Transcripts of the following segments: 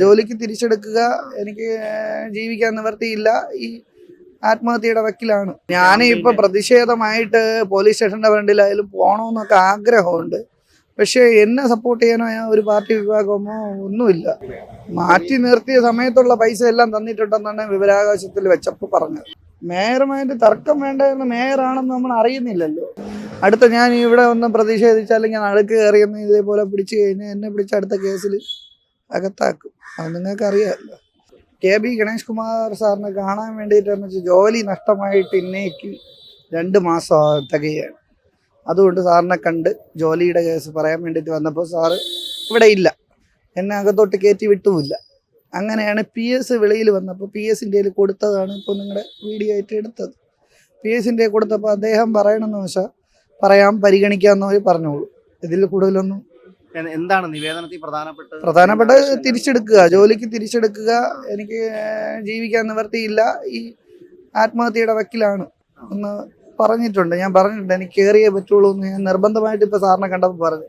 ജോലിക്ക് തിരിച്ചെടുക്കുക എനിക്ക് ജീവിക്കാൻ നിവർത്തിയില്ല ഈ ആത്മഹത്യയുടെ വക്കിലാണ്. ഞാൻ ഇപ്പൊ പ്രതിഷേധമായിട്ട് പോലീസ് സ്റ്റേഷന്റെ ഫ്രണ്ടിലായാലും പോകണമെന്നൊക്കെ ആഗ്രഹമുണ്ട്. പക്ഷെ എന്നെ സപ്പോർട്ട് ചെയ്യാനോ ഒരു പാർട്ടി വിഭാഗമോ ഒന്നുമില്ല. മാറ്റി നിർത്തിയ സമയത്തുള്ള പൈസ എല്ലാം തന്നിട്ടുണ്ടെന്നാണ് വിവരാകാശത്തിൽ വെച്ചപ്പോൾ പറഞ്ഞത്. മേയറുമായിട്ട് തർക്കം വേണ്ട എന്ന് മേയറാണെന്ന് നമ്മൾ അറിയുന്നില്ലല്ലോ. അടുത്ത ഞാൻ ഇവിടെ ഒന്ന് പ്രതിഷേധിച്ചാലും ഞാൻ അടുക്ക് കയറിയെന്ന് ഇതേപോലെ പിടിച്ചു കഴിഞ്ഞാൽ എന്നെ പിടിച്ച അടുത്ത കേസിൽ അകത്താക്കും. അത് നിങ്ങൾക്ക് അറിയാമല്ലോ കെ ബി ഗണേഷ് കുമാർ സാറിനെ കാണാൻ വേണ്ടിയിട്ട് വെച്ചാൽ ജോലി നഷ്ടമായിട്ട് ഇന്നേക്ക് രണ്ട് മാസം തികയാണ്. അതുകൊണ്ട് സാറിനെ കണ്ട് ജോലിയുടെ കേസ് പറയാൻ വേണ്ടിയിട്ട് വന്നപ്പോൾ സാറ് ഇവിടെ ഇല്ല. എന്നെ അകത്തോട്ട് കയറ്റി വിട്ടുമില്ല. അങ്ങനെയാണ് പി എസ് വെളിയിൽ വന്നപ്പോൾ പി എസിന്റെ കൊടുത്തതാണ് ഇപ്പോൾ നിങ്ങളുടെ വീഡിയോ ആയിട്ട് എടുത്തത്. പി എസിന്റെ കൊടുത്തപ്പോൾ അദ്ദേഹം പറയണമെന്ന് വെച്ചാൽ പറയാം പരിഗണിക്കാമെന്നവർ പറഞ്ഞോളൂ. ഇതിൽ കൂടുതലൊന്നും എന്താണ് നിവേദനത്തിൽ പ്രധാനപ്പെട്ട പ്രധാനപ്പെട്ട തിരിച്ചെടുക്കുക. ജോലിക്ക് തിരിച്ചെടുക്കുക. എനിക്ക് ജീവിക്കാൻ നിവർത്തിയില്ല ഈ ആത്മഹത്യയുടെ വക്കിലാണ്. എന്ന് പറഞ്ഞിട്ടുണ്ട്. ഞാൻ പറഞ്ഞിട്ടുണ്ട്. എനിക്ക് കയറിയേ പറ്റുള്ളൂ എന്ന് ഞാൻ നിർബന്ധമായിട്ട് ഇപ്പൊ സാറിനെ കണ്ടപ്പോൾ പറഞ്ഞു.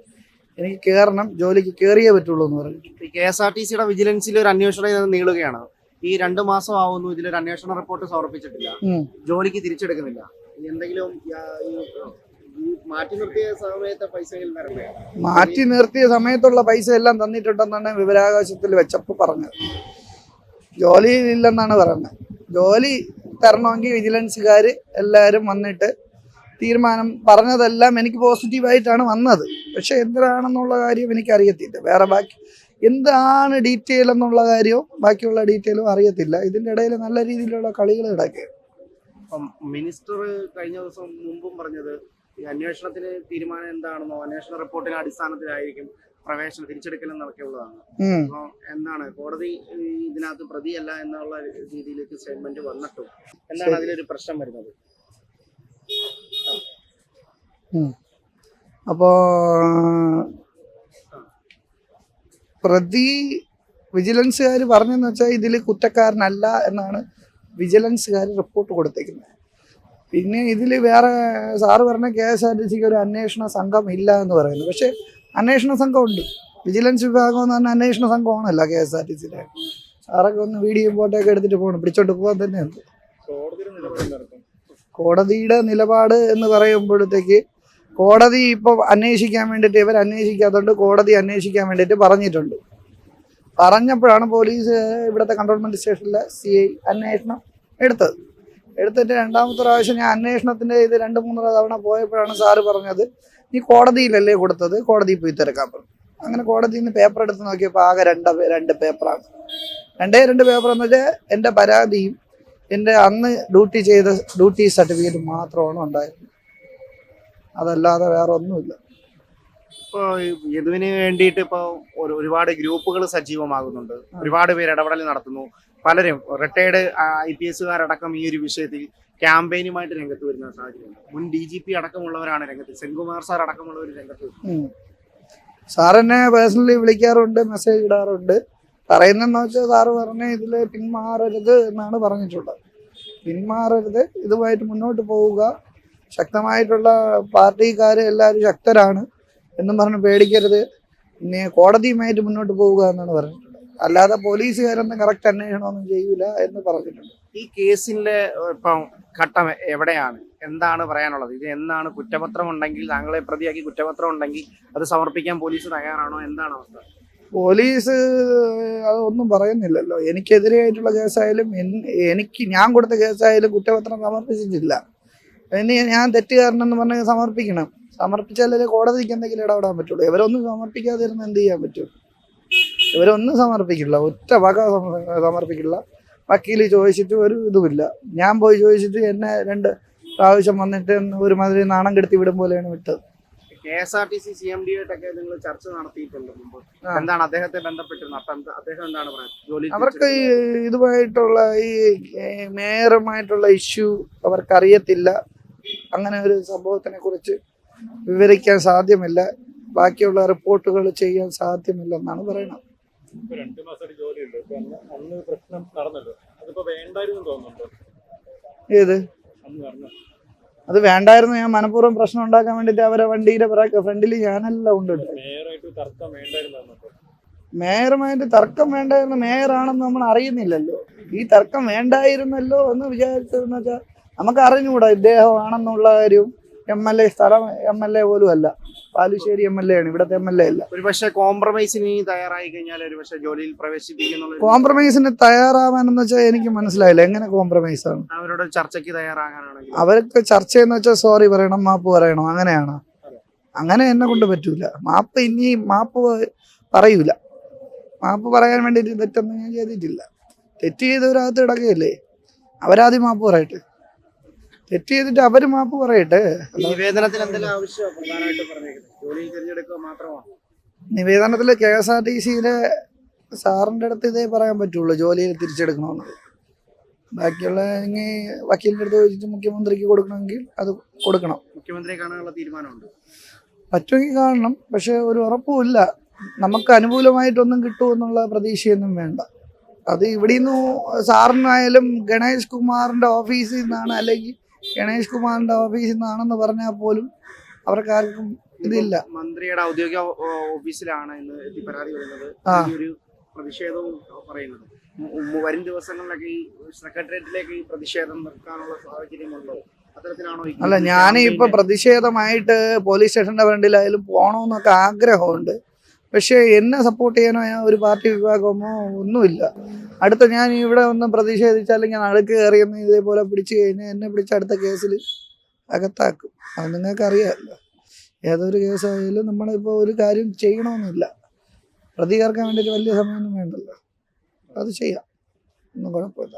എനിക്ക് കയറണം ജോലിക്ക് കയറിയേ പറ്റുള്ളൂ എന്ന് പറഞ്ഞു. കെ എസ് ആർ ടി സിയുടെ വിജിലൻസിൽ ഒരു അന്വേഷണം നീളുകയാണ്. ഈ രണ്ടു മാസം ആവുന്നു ഇതിലൊരു അന്വേഷണ റിപ്പോർട്ട് സമർപ്പിച്ചിട്ടില്ല. ജോലിക്ക് തിരിച്ചെടുക്കുന്നില്ല. എന്തെങ്കിലും മാറ്റി നിർത്തിയ സമയത്തുള്ള പൈസ എല്ലാം തന്നിട്ടുണ്ടെന്നാണ് വിവരാകാശത്തിൽ വെച്ചപ്പോൾ പറഞ്ഞത്. ജോലിയിലില്ലെന്നാണ് പറയുന്നത്. ജോലി തരണമെങ്കിൽ വിജിലൻസുകാർ എല്ലാവരും വന്നിട്ട് തീരുമാനം പറഞ്ഞതെല്ലാം എനിക്ക് പോസിറ്റീവായിട്ടാണ് വന്നത്. പക്ഷെ എന്തിനാണെന്നുള്ള കാര്യം എനിക്ക് അറിയത്തില്ല വേറെ ബാക്കി എന്താണ് ഡീറ്റെയിൽ എന്നുള്ള കാര്യവും ബാക്കിയുള്ള ഡീറ്റെയിലും അറിയത്തില്ല. ഇതിന്റെ ഇടയിൽ നല്ല രീതിയിലുള്ള കളികൾ ഇടയ്ക്ക് മിനിസ്റ്റർ കഴിഞ്ഞ ദിവസം മുമ്പും പറഞ്ഞത് ഈ അന്വേഷണത്തിന് തീരുമാനം എന്താണെന്നോ അന്വേഷണ റിപ്പോർട്ടിന്റെ അടിസ്ഥാനത്തിലായിരിക്കും പ്രവേശനം തിരിച്ചെടുക്കൽ എന്നൊക്കെ ഉള്ളതാണ് അപ്പോൾ എന്താണ് കോടതി ഇതിനകത്ത് പ്രതിയല്ല എന്നുള്ള രീതിയിലേക്ക് സ്റ്റേറ്റ്മെന്റ് വന്നിട്ടും. എന്താണ്. അതിലൊരു പ്രശ്നം വരുന്നത്? അപ്പോ പ്രതി വിജിലൻസുകാർ പറഞ്ഞെന്ന് വെച്ചാൽ ഇതിൽ കുറ്റക്കാരനല്ല എന്നാണ് വിജിലൻസുകാർ റിപ്പോർട്ട് കൊടുത്തേക്കുന്നത്. പിന്നെ ഇതിൽ വേറെ സാറ് പറഞ്ഞ കെ എസ് ആർ ടി സിക്ക് ഒരു അന്വേഷണ സംഘം ഇല്ല എന്ന് പറയുന്നു. പക്ഷേ അന്വേഷണ സംഘം ഉണ്ട്. വിജിലൻസ് വിഭാഗം എന്ന് പറഞ്ഞാൽ അന്വേഷണ സംഘമാണല്ലോ കെ എസ് ആർ ടി സിയുടെ. സാറൊക്കെ ഒന്ന് വീഡിയോ ഫോട്ടോയൊക്കെ എടുത്തിട്ട് പോകണം. പിടിച്ചോണ്ട് പോകാൻ തന്നെയുണ്ട് കോടതിയുടെ നിലപാട് എന്ന് പറയുമ്പോഴത്തേക്ക് കോടതി ഇപ്പോൾ അന്വേഷിക്കാൻ വേണ്ടിയിട്ട് ഇവർ അന്വേഷിക്കാത്തതുകൊണ്ട് കോടതി അന്വേഷിക്കാൻ വേണ്ടിയിട്ട് പറഞ്ഞിട്ടുണ്ട്. പറഞ്ഞപ്പോഴാണ് പോലീസ് ഇവിടുത്തെ കൺട്രോൾമെന്റ് സ്റ്റേഷനിലെ സി ഐ അന്വേഷണം എടുത്തത്. എടുത്തിട്ട് രണ്ടാമത്തെ പ്രാവശ്യം ഞാൻ അന്വേഷണത്തിന്റെ ഇത് രണ്ട് മൂന്ന് തവണ പോയപ്പോഴാണ് സാറ് പറഞ്ഞത് നീ കോടതിയിലല്ലേ കൊടുത്തത്? കോടതിയിൽ പോയി തിരക്കാൻ പറഞ്ഞു. അങ്ങനെ കോടതിയിൽ നിന്ന് പേപ്പർ എടുത്ത് നോക്കിയപ്പോൾ ആകെ രണ്ട് രണ്ട് പേപ്പറാണ് രണ്ടേ രണ്ട് പേപ്പർ എന്ന് വെച്ചാൽ എന്റെ പരാതിയും എന്റെ അന്ന് ഡ്യൂട്ടി ചെയ്ത ഡ്യൂട്ടി സർട്ടിഫിക്കറ്റ് മാത്രമാണ് ഉണ്ടായിരുന്നത്. അതല്ലാതെ വേറെ ഒന്നുമില്ല. ഇപ്പോൾ ഇതിന് വേണ്ടിയിട്ട് ഇപ്പോൾ ഒരുപാട് ഗ്രൂപ്പുകൾ സജീവമാകുന്നുണ്ട്. ഒരുപാട് പേര് ഇടപെടൽ നടത്തുന്നു. പലരും റിട്ടയർഡ് ഐ പി എസുകാരടക്കം ഈ ഒരു വിഷയത്തിൽ ക്യാമ്പയിനുമായിട്ട് രംഗത്ത് വരുന്ന സാഹചര്യം. മുൻ ഡി ജി പി അടക്കമുള്ളവരാണ് രംഗത്ത്. സെൻകുമാർ സാർ അടക്കമുള്ളവർ രംഗത്ത് സാർ എന്നെ പേഴ്സണലി വിളിക്കാറുണ്ട് മെസ്സേജ് ഇടാറുണ്ട്. പറയുന്നതെന്ന് വെച്ചാൽ സാറ് പറഞ്ഞ ഇതിൽ പിന്മാറരുത് എന്നാണ് പറഞ്ഞിട്ടുള്ളത്. പിന്മാറരുത് ഇതുമായിട്ട് മുന്നോട്ട് പോവുക. ശക്തമായിട്ടുള്ള പാർട്ടിക്കാർ എല്ലാവരും ശക്തരാണ് എന്നും പറഞ്ഞ് പേടിക്കരുത്. പിന്നെ കോടതിയുമായിട്ട് മുന്നോട്ട് പോവുക എന്നാണ് പറഞ്ഞിട്ടുള്ളത്. അല്ലാതെ പോലീസുകാരൊന്നും കറക്റ്റ് അന്വേഷണമൊന്നും ചെയ്യൂല എന്ന് പറഞ്ഞിട്ടുണ്ട്. ഈ കേസിന്റെ ഇപ്പം ഘട്ടം എവിടെയാണ്? എന്താണ് പറയാനുള്ളത്? ഇത് എന്നാണ് കുറ്റപത്രം ഉണ്ടെങ്കിൽ താങ്കളെ പ്രതിയാക്കി കുറ്റപത്രം ഉണ്ടെങ്കിൽ അത് സമർപ്പിക്കാൻ പോലീസ് തയ്യാറാണോ? എന്താണ് അവസ്ഥ? പോലീസ് അതൊന്നും പറയുന്നില്ലല്ലോ. എനിക്കെതിരെയായിട്ടുള്ള കേസായാലും എനിക്ക് ഞാൻ കൊടുത്ത കേസായാലും കുറ്റപത്രം സമർപ്പിച്ചിട്ടില്ല. ഇനി ഞാൻ തെറ്റുകാരനെന്ന് പറഞ്ഞ് സമർപ്പിക്കണം. സമർപ്പിച്ചാലേ കോടതിക്ക് എന്തെങ്കിലും ഇടപെടാൻ പറ്റുള്ളൂ. ഇവരൊന്നും സമർപ്പിക്കാതിരുന്ന് എന്ത് ചെയ്യാൻ പറ്റും? ഇവരൊന്നും സമർപ്പിക്കില്ല. ഒറ്റ വക സമർപ്പിക്കില്ല. വക്കീൽ ചോദിച്ചിട്ട് ഒരു ഇതുമില്ല. ഞാൻ പോയി ചോദിച്ചിട്ട് എന്നെ രണ്ട് പ്രാവശ്യം വന്നിട്ട് ഒരു ഒരുമാതിരി നാണം കെടുത്തി വിടും പോലെയാണ് വിട്ടത്. K S R T C C M D ആയിട്ടൊക്കെ നിങ്ങൾ ചർച്ച നടത്തിയിട്ടുണ്ട് മുമ്പ്. എന്താണ് അദ്ദേഹത്തെ ബന്ധപ്പെട്ടിരുന്നത് അപ്പം അദ്ദേഹം എന്താണ് പറയുന്നത് ജോലി അവർക്ക് ഇതുമായിട്ടുള്ള ഈ മേയറുമായിട്ടുള്ള ഇഷ്യൂ അവർക്ക് അറിയത്തില്ല അങ്ങനെ ഒരു സംഭവത്തിനെ കുറിച്ച് വിവരിക്കാൻ സാധ്യമല്ല. ബാക്കിയുള്ള റിപ്പോർട്ടുകൾ ചെയ്യാൻ സാധ്യമല്ലെന്നാണ് പറയുന്നത്. രണ്ട് മാസമായിട്ട് ജോലിയുണ്ട്. അന്ന് പ്രശ്നം നടന്നല്ലോ. അതിപ്പോ വേണ്ടായിരുന്നു തോന്നുന്നുണ്ടോ? ഏത്? അത് വേണ്ടായിരുന്നു. ഞാൻ മനഃപൂർവം പ്രശ്നം ഉണ്ടാക്കാൻ വേണ്ടിട്ട് അവരെ വണ്ടിയുടെ ഫ്രണ്ടിൽ ഞാനല്ല ഉണ്ട് മേയറുമായിട്ട് തർക്കം വേണ്ടായിരുന്നു. മേയറാണെന്ന് നമ്മൾ അറിയുന്നില്ലല്ലോ. ഈ തർക്കം വേണ്ടായിരുന്നല്ലോ എന്ന് വിചാരിച്ചതെന്ന് വെച്ചാൽ നമുക്ക് അറിഞ്ഞുകൂടാ ഇദ്ദേഹമാണെന്നുള്ള കാര്യവും എം എൽ എ സ്ഥലം എം എൽ എ പോലും അല്ല. പാലുശ്ശേരി എം എൽ എ ആണ്. ഇവിടത്തെ എം എൽ എ അല്ല. ഒരുപക്ഷെ കോംപ്രമൈസിന് തയ്യാറായി കഴിഞ്ഞാൽ ഒരുപക്ഷെ ജോലിയിൽ പ്രവേശിപ്പിക്കുന്നുള്ള കോംപ്രമൈസിന് തയ്യാറാവാനെന്ന് വെച്ചാൽ എനിക്ക് മനസ്സിലായില്ല. എങ്ങനെ കോംപ്രമൈസ് ആണ്? അവരോട് ചർച്ചയ്ക്ക് തയ്യാറാകാനാണെങ്കിൽ. അവർക്ക് ചർച്ച എന്ന് വെച്ചാൽ സോറി പറയണം മാപ്പ് പറയണം. അങ്ങനെയാണ്. അങ്ങനെ എന്നെ കൊണ്ട് പറ്റൂല. മാപ്പ് ഇനി മാപ്പ് പറയൂല. മാപ്പ് പറയാൻ വേണ്ടിയിട്ട് തെറ്റൊന്നും ഞാൻ ചെയ്തിട്ടില്ല. തെറ്റ് ചെയ്തവരകത്ത് കിടക്കുകയല്ലേ? അവരാദ്യം മാപ്പ് പറയട്ടെ. തെറ്റ് ചെയ്തിട്ട് അവർ മാപ്പ് പറയട്ടെ. നിവേദനത്തിന് എന്തെങ്കിലും ആവശ്യമാണ് നിവേദനത്തിൽ കെ എസ് ആർ ടി സിയിലെ സാറിന്റെ അടുത്ത് ഇതേ പറയാൻ പറ്റുള്ളൂ ജോലിയിൽ തിരിച്ചെടുക്കണമെന്ന്. ബാക്കിയുള്ള ഇനി വക്കീലിന്റെ അടുത്ത് ചോദിച്ചിട്ട് മുഖ്യമന്ത്രിക്ക് കൊടുക്കണമെങ്കിൽ അത് കൊടുക്കണം. മുഖ്യമന്ത്രിയെ കാണാനുള്ള തീരുമാനമുണ്ട്. പറ്റുമെങ്കിൽ കാണണം പക്ഷെ ഒരു ഉറപ്പുമില്ല നമുക്ക് അനുകൂലമായിട്ടൊന്നും കിട്ടുമെന്നുള്ള പ്രതീക്ഷയൊന്നും വേണ്ട. അത് ഇവിടെ നിന്ന് സാറിനായാലും ഗണേഷ് കുമാറിന്റെ ഓഫീസിൽ നിന്നാണ് അല്ലെങ്കിൽ ഗണേഷ് കുമാറിന്റെ ഓഫീസിൽ നിന്നാണെന്ന് പറഞ്ഞാൽ പോലും അവർക്ക് ആർക്കും ഇതില്ല. മന്ത്രിയുടെ ഔദ്യോഗിക ഓഫീസിലാണ് ഇന്ന് എത്തി പരാതി വരുന്നത് ആ. ഒരു പ്രതിഷേധവും പറയുന്നത്. വരും ദിവസങ്ങളിലൊക്കെ ഈ സെക്രട്ടേറിയറ്റിലേക്ക് ഈ പ്രതിഷേധം നിർത്താനുള്ള സാഹചര്യമുണ്ടോ? ഉണ്ടോ അല്ല ഞാൻ ഇപ്പൊ പ്രതിഷേധമായിട്ട് പോലീസ് സ്റ്റേഷന്റെ ഫ്രണ്ടിലായാലും പോകണമെന്നൊക്കെ ആഗ്രഹമുണ്ട്. പക്ഷേ എന്നെ സപ്പോർട്ട് ചെയ്യാനോ ഒരു പാർട്ടി വിഭാഗമോ ഒന്നുമില്ല. അടുത്ത ഞാൻ ഇവിടെ ഒന്ന് പ്രതിഷേധിച്ചാൽ ഞാൻ അഴുക്ക് കയറിയെന്ന് ഇതേപോലെ പിടിച്ചു കഴിഞ്ഞാൽ എന്നെ പിടിച്ച അടുത്ത കേസിൽ അകത്താക്കും. അത് നിങ്ങൾക്ക് അറിയാമല്ലോ ഏതൊരു കേസായാലും നമ്മളിപ്പോൾ ഒരു കാര്യം ചെയ്യണമെന്നില്ല പ്രതി വേണ്ടിയിട്ട് വലിയ സമയമൊന്നും വേണ്ടല്ലോ. അത് ചെയ്യാം. ഒന്നും കുഴപ്പമില്ല.